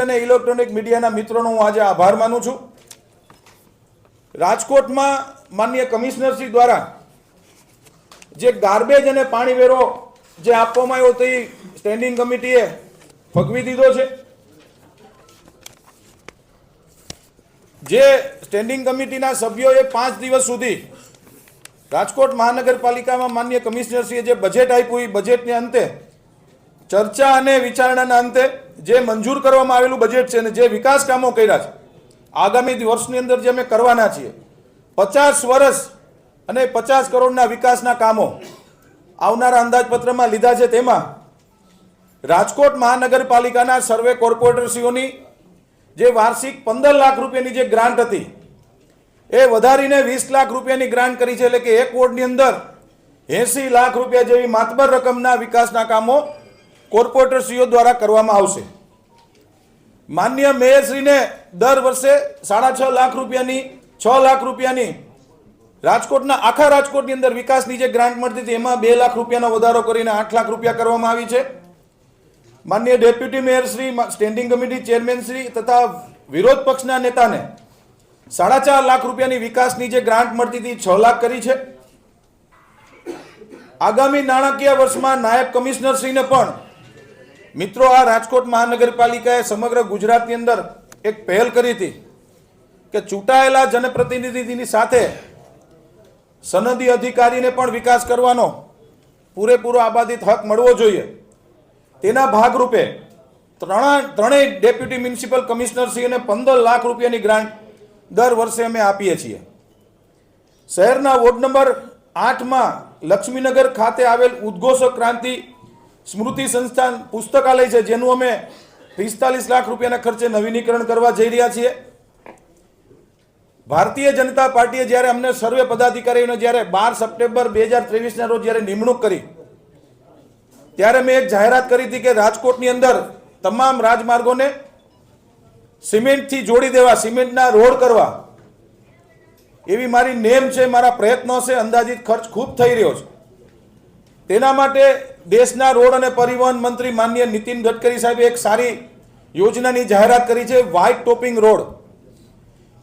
Print અને electronic મીડિયાના મિત્રોનો હું આજે આભાર માનું છું. રાજકોટમાં માન્ય કમિશનરશ્રી દ્વારા જે ગાર્બેજ અને પાણી વેરો જે આપવામાં આવ્યો તે સ્ટેન્ડિંગ કમિટીએ ફગવી દીધો છે. જે સ્ટેન્ડિંગ કમિટીના સભ્યોએ પાંચ દિવસ સુધી રાજકોટ મહાનગરપાલિકામાં માન્ય કમિશનરશ્રીએ જે બજેટ આપ્યું, એ બજેટને અંતે ચર્ચા અને વિચારણાના અંતે જે મંજૂર કરવામાં આવેલું બજેટ છે અને જે વિકાસ કામો કર્યા છે, આગામી વર્ષની અંદર જે અમે કરવાના છીએ, પચાસ વર્ષ અને પચાસ કરોડના વિકાસના કામો આવનારા અંદાજપત્રમાં લીધા છે તેમાં રાજકોટ મહાનગરપાલિકાના સર્વે કોર્પોરેટરશ્રીઓની જે વાર્ષિક પંદર લાખ રૂપિયાની જે ગ્રાન્ટ હતી, એ વધારીને વીસ લાખ રૂપિયાની ગ્રાન્ટ કરી છે એટલે કે એક વોર્ડની અંદર એસી લાખ રૂપિયા જેવી માતબર રકમના વિકાસના કામો કોર્પોરેટરશ્રીઓ દ્વારા કરવામાં આવશે. માન્ય મેયરશ્રીને દર વર્ષે સાડા છ લાખ રૂપિયાની, છ લાખ રૂપિયાની રાજકોટના આખા રાજકોટની અંદર વિકાસની જે ગ્રાન્ટ મળતી હતી, એમાં બે લાખ રૂપિયાનો વધારો કરીને આઠ લાખ રૂપિયા કરવામાં આવી છે. માન્ય deputy mayor Shri standing committee chairman Shri તથા વિરોધ પક્ષના નેતાને સાડા ચાર લાખ રૂપિયાની વિકાસની જે ગ્રાન્ટ મળતી હતી, છ લાખ કરી છે. આગામી નાણાકીય વર્ષમાં નાયબ કમિશનરશ્રીને પણ મિત્રો, આ રાજકોટ મહાનગરપાલિકાએ સમગ્ર ગુજરાતની અંદર એક પહેલ કરી હતી કે ચૂંટાયેલા જનપ્રતિનિધિની સાથે સનદી અધિકારીને પણ વિકાસ કરવાનો પૂરેપૂરો આબાદિત હક મળવો જોઈએ. તેના ભાગરૂપે ત્રણા ત્રણેય ડેપ્યુટી મ્યુનિસિપલ કમિશનરશ્રીને પંદર લાખ રૂપિયાની ગ્રાન્ટ દર વર્ષે અમે આપીએ છીએ. શહેરના વોર્ડ નંબર આઠમાં લક્ષ્મીનગર ખાતે આવેલ ઉદ્ઘોષક ક્રાંતિ સ્મૃતિ સંસ્થાન પુસ્તકાલય છે, જેનું અમે પિસ્તાલીસ લાખ રૂપિયાના ખર્ચે નવીનીકરણ કરવા જઈ રહ્યા છીએ. ભારતીય જનતા પાર્ટીએ જ્યારે અમને સર્વે પદાધિકારીઓને જ્યારે બાર સપ્ટેમ્બર બે હજાર ત્રેવીસના રોજ જ્યારે નિમણૂક કરી, ત્યારે મેં એક જાહેરાત કરી હતી કે રાજકોટની અંદર તમામ રાજમાર્ગોને સિમેન્ટથી જોડી દેવા, સિમેન્ટના રોડ કરવા, એવી મારી નેમ છે, મારા પ્રયત્નો છે, અંદાજિત ખર્ચ ખૂબ થઈ રહ્યો છે. તેના માટે દેશના રોડ અને પરિવહન મંત્રી માન્ય નીતિન ગડકરી સાહેબે એક સારી યોજનાની જાહેરાત કરી છે વ્હાઇટ ટોપિંગ રોડ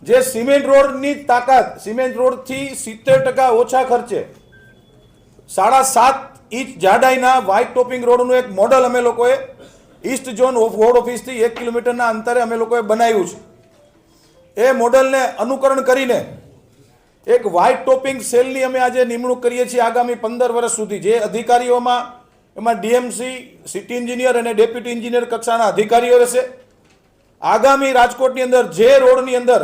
જે સિમેન્ટ રોડની તાકાત, સિમેન્ટ રોડથી સિત્તેર ટકા ઓછા ખર્ચે. સાડા સાત ઇંચ જાડાઈના વ્હાઇટ ટોપિંગ રોડનું એક મોડલ અમે લોકોએ ઈસ્ટ ઝોન વોર્ડ ઓફિસથી એક કિલોમીટરના અંતરે અમે લોકોએ બનાવ્યું છે. એ મોડલને અનુકરણ કરીને એક વ્હાઇટ ટોપિંગ સેલની અમે આજે નિમણૂક કરીએ છીએ આગામી પંદર વર્ષ સુધી. જે અધિકારીઓમાં એમાં ડીએમસી, સિટી એન્જિનિયર અને ડેપ્યુટી એન્જિનિયર કક્ષાના અધિકારીઓ રહેશે. આગામી રાજકોટની અંદર જે રોડની અંદર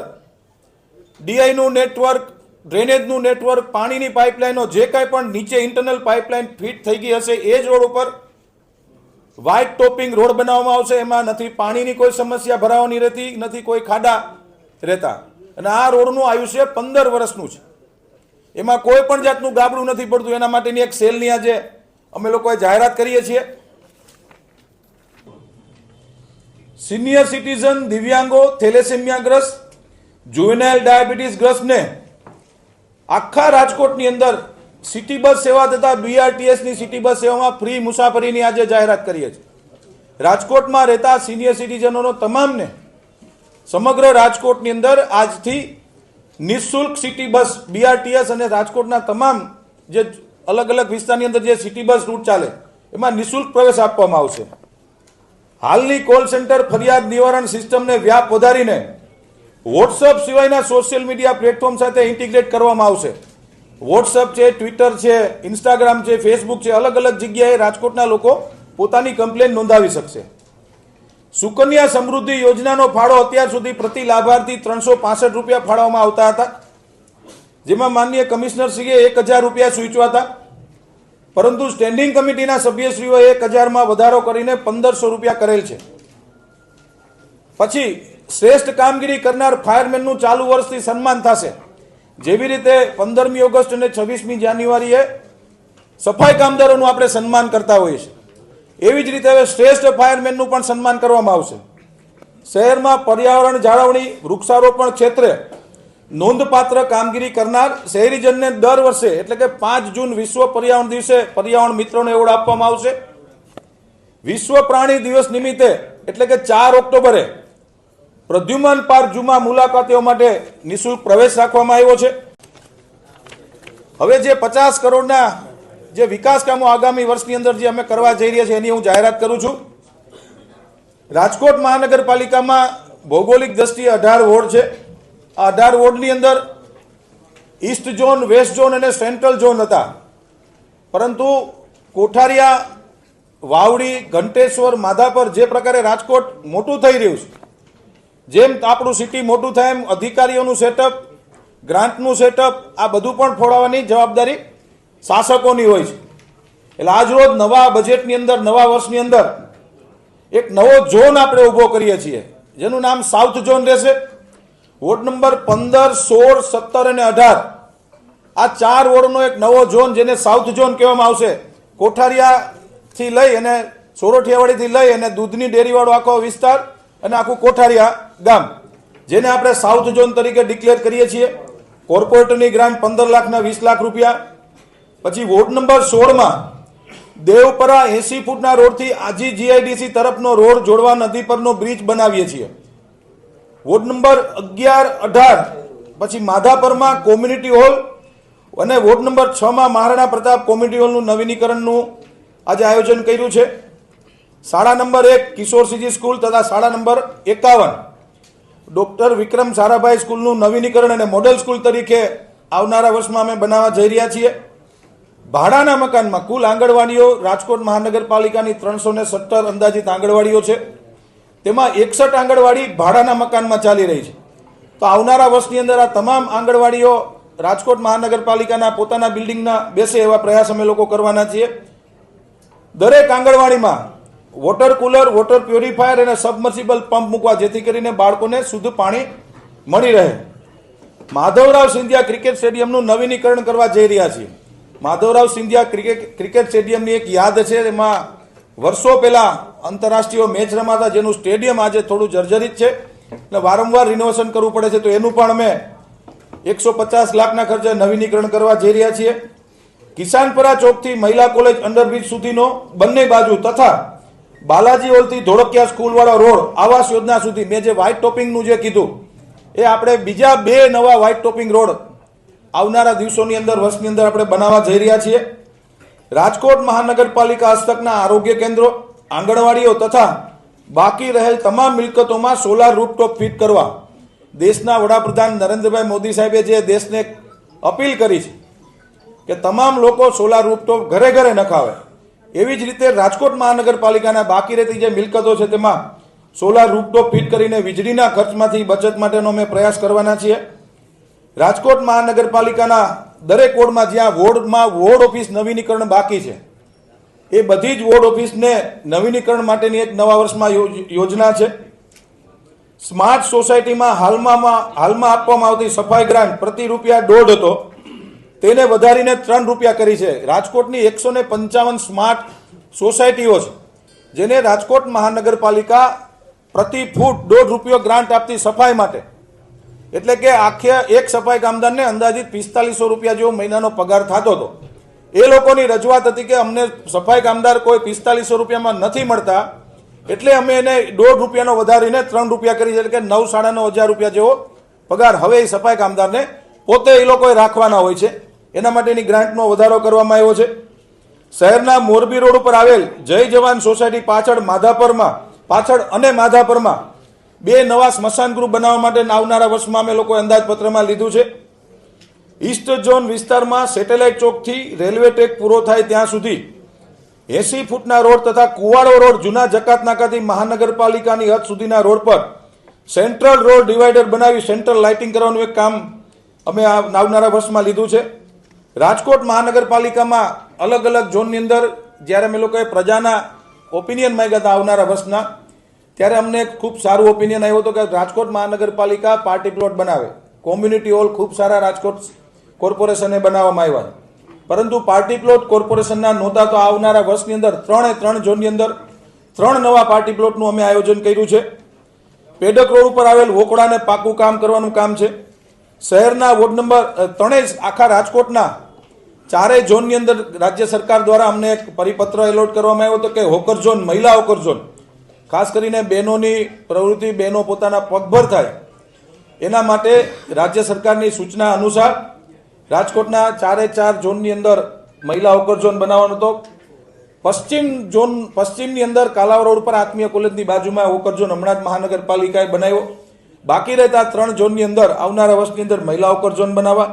ડીઆઈનું નેટવર્ક, ડ્રેનેજનું નેટવર્ક, પાણીની પાઇપલાઇનો જે કાંઈ પણ નીચે ઇન્ટરનલ પાઇપલાઇન ફિટ થઈ ગઈ હશે, એ જ રોડ ઉપર વ્હાઇટ ટોપિંગ રોડ બનાવવામાં આવશે. એમાં નથી પાણીની કોઈ સમસ્યા ભરાવાની રહેતી, નથી કોઈ ખાડા રહેતા. અને આ રોડનું આયુષ્ય પંદર વર્ષનું છે. એમાં કોઈ પણ જાતનું ગાબડું નથી પડતું. એના માટેની એક સેલની આજે અમે લોકોએ જાહેરાત કરીએ છીએ. સિનિયર સિટીઝન દિવ્યાંગો, થેલેસેમિયાગ્રસ્ત જુવેનાઇલ ડાયાબિટીસ ગ્રસ્તને આખા રાજકોટની અંદર સિટી બસ સેવા તથા બીઆરટીએસની સિટી બસ સેવામાં ફ્રી મુસાફરીની આજે જાહેરાત કરીએ છીએ. રાજકોટમાં રહેતા સિનિયર સિટીઝનોનો તમામને સમગ્ર રાજકોટની અંદર આજથી નિઃશુલ્ક સિટી બસ બીઆરટીએસ અને રાજકોટના તમામ જે અલગ અલગ વિસ્તારની અંદર જે સિટી બસ રૂટ ચાલે, એમાં નિઃશુલ્ક પ્રવેશ આપવામાં આવશે. હાલની કોલ સેન્ટર ફરિયાદ નિવારણ સિસ્ટમને વ્યાપ વધારીને વોટ્સઅપ સિવાયના સોશિયલ મીડિયા પ્લેટફોર્મ સાથે ઇન્ટિગ્રેટ કરવામાં આવશે. વોટ્સઅપ છે, ટ્વિટર છે, ઇન્સ્ટાગ્રામ છે, ફેસબુક છે, અલગ અલગ જગ્યાએ રાજકોટના લોકો પોતાની કમ્પ્લેન નોંધાવી શકશે. સુકન્યા સમૃદ્ધિ યોજનાનો ફાળો અત્યાર સુધી પ્રતિ લાભાર્થી ત્રણસો પાસઠ રૂપિયા ફાળવવામાં આવતા હતા. જેમાં માનનીય કમિશનરશ્રીએ એક હજાર રૂપિયા સૂચવા હતા. પરંતુ સ્ટેન્ડિંગ કમિટીના સભ્યશ્રીઓએ એક હજારમાં વધારો કરીને પંદરસો રૂપિયા કરેલ છે. પછી શ્રેષ્ઠ કામગીરી કરનાર ફાયરમેનનું ચાલુ વર્ષથી સન્માન થશે. જેવી રીતે પંદરમી ઓગસ્ટ અને છવ્વીસમી જાન્યુઆરીએ સફાઈ કામદારોનું આપણે સન્માન કરતા હોઈએ છીએ. એવી જ રીતે હવે શ્રેષ્ઠ ફાયરમેનનું પણ સન્માન કરવામાં આવશે. શહેરમાં પર્યાવરણ જાળવણી, વૃક્ષારોપણ ક્ષેત્રે નોંધપાત્ર કામગીરી કરનાર શહેરીજનને દર વર્ષે, એટલે કે પાંચ જૂન વિશ્વ પર્યાવરણ દિવસે પર્યાવરણ મિત્રોને એવોર્ડ આપવામાં આવશે. વિશ્વ પ્રાણી દિવસ નિમિત્તે, એટલે કે ચાર ઓક્ટોબરે, પ્રદ્યુમન પાર્ક જુમા મુલાકાતીઓ માટે નિઃશુલ્ક પ્રવેશ રાખવામાં આવ્યો છે. હવે જે પચાસ કરોડના જે વિકાસ કામો આગામી વર્ષની અંદર જે અમે કરવા જઈ રહ્યા છીએ એની હું જાહેરાત કરું છું. રાજકોટ મહાનગરપાલિકામાં ભૌગોલિક દ્રષ્ટિએ અઢાર વોર્ડ છે. આ અઢાર વોર્ડની અંદર ઈસ્ટ ઝોન, વેસ્ટ ઝોન અને સેન્ટ્રલ ઝોન હતા. પરંતુ કોઠારિયા, વાવડી, ઘંટેશ્વર, માધાપર જે પ્રકારે રાજકોટ મોટું થઈ રહ્યું છે. જેમ આપણું સિટી મોટું થાય એમ અધિકારીઓનું સેટઅપ ગ્રાન્ટનું સેટઅપ આ બધું પણ ફોડાવવાની જવાબદારી શાસકોની હોય છે. એટલે આજરોજ નવા બજેટની અંદર, નવા વર્ષની અંદર એક નવો ઝોન આપણે ઊભો કરીએ છીએ. જેનું નામ સાઉથ ઝોન રહેશે. વોર્ડ નંબર પંદર, સોળ, સત્તર અને અઢાર. આ ચાર વોર્ડનો એક નવો ઝોન જેને સાઉથ ઝોન કહેવામાં આવશે. કોઠારિયાથી લઈ અને સોરઠિયાવાડીથી લઈ અને દૂધની ડેરીવાળો આખો વિસ્તાર અને આખું કોઠારિયા ગામ, જેને આપણે સાઉથ ઝોન તરીકે ડિક્લેર કરીએ છીએ. કોર્પોરેટરની ગ્રાન્ટ પંદર લાખના વીસ લાખ રૂપિયા પછી વોર્ડ નંબર સોળમાં દેવપરા એસી ફૂટના રોડથી આજી જીઆઈડીસી તરફનો રોડ જોડવા નદી પરનો બ્રિજ બનાવીએ છીએ. વોર્ડ નંબર અગિયાર અઢાર, પછી માધાપરમાં કોમ્યુનિટી હોલ અને વોર્ડ નંબર છમાં મહારાણા પ્રતાપ કોમ્યુનિટી હોલનું નવીનીકરણનું આજે આયોજન કર્યું છે. શાળા નંબર એક, કિશોર સીજી સ્કૂલ તથા શાળા નંબર એકાવન. ડૉક્ટર વિક્રમ સારાભાઈ સ્કૂલનું નવીનીકરણ અને મોડેલ સ્કૂલ તરીકે આવનારા વર્ષમાં અમે બનાવવા જઈ રહ્યા છીએ. ભાડાના મકાનમાં કુલ આંગણવાડીઓ રાજકોટ મહાનગરપાલિકાની ત્રણસો ને સત્તર અંદાજિત આંગણવાડીઓ છે. તેમાં એકસઠ આંગણવાડી ભાડાના મકાનમાં ચાલી રહી છે. તો આવનારા વર્ષની અંદર આ તમામ આંગણવાડીઓ રાજકોટ મહાનગરપાલિકાના પોતાના બિલ્ડિંગના બેસે એવા પ્રયાસ અમે લોકો કરવાના છીએ. દરેક આંગણવાડીમાં વોટર કુલર, વોટર પ્યોરિફાયર અને સબમર્સિબલ પંપ મૂકવા જેથી કરીને બાળકોને શુદ્ધ પાણી મળી રહે. માધવરાવ સિંધિયા ક્રિકેટ સ્ટેડિયમનું નવીનીકરણ કરવા જઈ રહ્યા છીએ. માધવરાવ સિંધિયા ક્રિકેટ ક્રિકેટ સ્ટેડિયમની એક યાદ છે, એમાં વર્ષો પહેલા આંતરરાષ્ટ્રીય મેચ રમાતા જેનું સ્ટેડિયમ આજે થોડું જર્જરિત છે. એટલે વારંવાર રિનોવેશન કરવું પડે છે, તો એનું પણ અમે એકસો પચાસ લાખના ખર્ચે નવીનીકરણ કરવા જઈ રહ્યા છીએ. કિસાનપરા ચોકથી મહિલા કોલેજ અંડરબ્રિજ સુધીનો બંને બાજુ તથા બાલાજી હોલથી ધોળકિયા સ્કૂલવાળો રોડ આવાસ યોજના સુધી મેં જે વ્હાઇટ ટોપિંગનું જે કીધું, એ આપણે બીજા બે નવા વ્હાઇટ ટોપિંગ રોડ આવનારા દિવસોની અંદર, વર્ષની અંદર આપણે બનાવવા જઈ રહ્યા છીએ. રાજકોટ મહાનગરપાલિકા હસ્તકના આરોગ્ય કેન્દ્રો, આંગણવાડીઓ તથા બાકી રહેલ તમામ મિલકતોમાં સોલાર રૂપટોપ ફિટ કરવા દેશના વડાપ્રધાન નરેન્દ્રભાઈ મોદી સાહેબે જે દેશને અપીલ કરી છે કે તમામ લોકો સોલાર રૂપટોપ ઘરે ઘરે નખાવે એવી જ રીતે રાજકોટ મહાનગરપાલિકાના બાકી રહેતી જે મિલકતો છે તેમાં સોલાર રૂપટોપ ફિટ કરીને વીજળીના ખર્ચમાંથી બચત માટેનો અમે પ્રયાસ કરવાના છીએ. રાજકોટ મહાનગરપાલિકાના દરેક વોર્ડમાં જ્યાં વોર્ડમાં વોર્ડ ઓફિસ નવીનીકરણ બાકી છે, એ બધી જ વોર્ડ ઓફિસને નવીનીકરણ માટેની એક નવા વર્ષમાં યોજના છે. સ્માર્ટ સોસાયટીમાં હાલમાં હાલમાં આપવામાં આવતી સફાઈ ગ્રાન્ટ પ્રતિ રૂપિયા દોઢ હતો. તેને વધારીને ત્રણ રૂપિયા કરી છે. રાજકોટની એકસો ને પંચાવન સ્માર્ટ સોસાયટીઓ છે, જેને રાજકોટ મહાનગરપાલિકા પ્રતિ ફૂટ દોઢ રૂપિયો ગ્રાન્ટ આપતી સફાઈ માટે એટલે કે આખે એક સફાઈ કામદારને અંદાજિત પિસ્તાલીસો રૂપિયા જેવો મહિનાનો પગાર થતો હતો. એ લોકોની રજૂઆત હતી કે અમને સફાઈ કામદાર કોઈ પિસ્તાલીસો રૂપિયામાં નથી મળતા, એટલે અમે એને દોઢ રૂપિયાનો વધારીને ત્રણ રૂપિયા કરી, એટલે કે નવ સાડા નવ હજાર રૂપિયા જેવો પગાર હવે એ સફાઈ કામદારને પોતે એ લોકોએ રાખવાના હોય છે. એના માટેની ગ્રાન્ટનો વધારો કરવામાં આવ્યો છે. શહેરના મોરબી રોડ ઉપર આવેલ જય જવાન સોસાયટી પાછળ માધાપરમાં, પાછળ અને માધાપરમાં બે નવા સ્મશાન ગૃહ બનાવવા માટે આવનારા વર્ષમાં અમે લોકોએ અંદાજપત્રમાં લીધું છે. ઈસ્ટ ઝોન વિસ્તારમાં સેટેલાઇટ ચોકથી રેલવે ટ્રેક પૂરો થાય ત્યાં સુધી એસી ફૂટના રોડ તથા કુવાડો રોડ જૂના જકાત નાકાથી મહાનગરપાલિકાની હદ સુધીના રોડ પર સેન્ટ્રલ રોડ ડિવાઈડર બનાવી સેન્ટ્રલ લાઇટિંગ કરવાનું એક કામ અમે આવનારા વર્ષમાં લીધું છે. રાજકોટ મહાનગરપાલિકામાં અલગ અલગ ઝોનની અંદર જ્યારે અમે લોકોએ પ્રજાના ઓપિનિયન માંગ્યા હતા આવનારા વર્ષના ત્યારે અમને ખૂબ સારું ઓપિનિયન આવ્યું હતું કે રાજકોટ મહાનગરપાલિકા પાર્ટી પ્લોટ બનાવે. કોમ્યુનિટી હોલ ખૂબ સારા રાજકોટ કોર્પોરેશને બનાવવામાં આવ્યા પરંતુ પાર્ટી પ્લોટ કોર્પોરેશનના નહોતા તો આવનારા વર્ષની અંદર ત્રણે ત્રણ ઝોનની અંદર ત્રણ નવા પાર્ટી પ્લોટનું અમે આયોજન કર્યું છે. પેડક રોડ ઉપર આવેલ વોકડાને પાકું કામ કરવાનું કામ છે. શહેરના વોર્ડ નંબર ત્રણેય આખા રાજકોટના ચારેય ઝોનની અંદર રાજ્ય સરકાર દ્વારા અમને એક પરિપત્ર એલોટ કરવામાં આવ્યો હતો કે હોકર ઝોન મહિલા હોકર ઝોન ખાસ કરીને બહેનોની પ્રવૃત્તિ, બહેનો પોતાના પગભર થાય, એના માટે રાજ્ય સરકારની સૂચના અનુસાર રાજકોટના ચારે ચાર ઝોનની અંદર મહિલા ઓકર ઝોન બનાવવાનો હતો. પશ્ચિમ ઝોન, પશ્ચિમની અંદર કાલાવ રોડ પર આત્મીય કોલેજની બાજુમાં ઓકર ઝોન હમણાં જ મહાનગરપાલિકાએ બનાવ્યો. બાકી રહેતા ત્રણ ઝોનની અંદર આવનારા વર્ષની અંદર મહિલા ઓકર ઝોન બનાવવા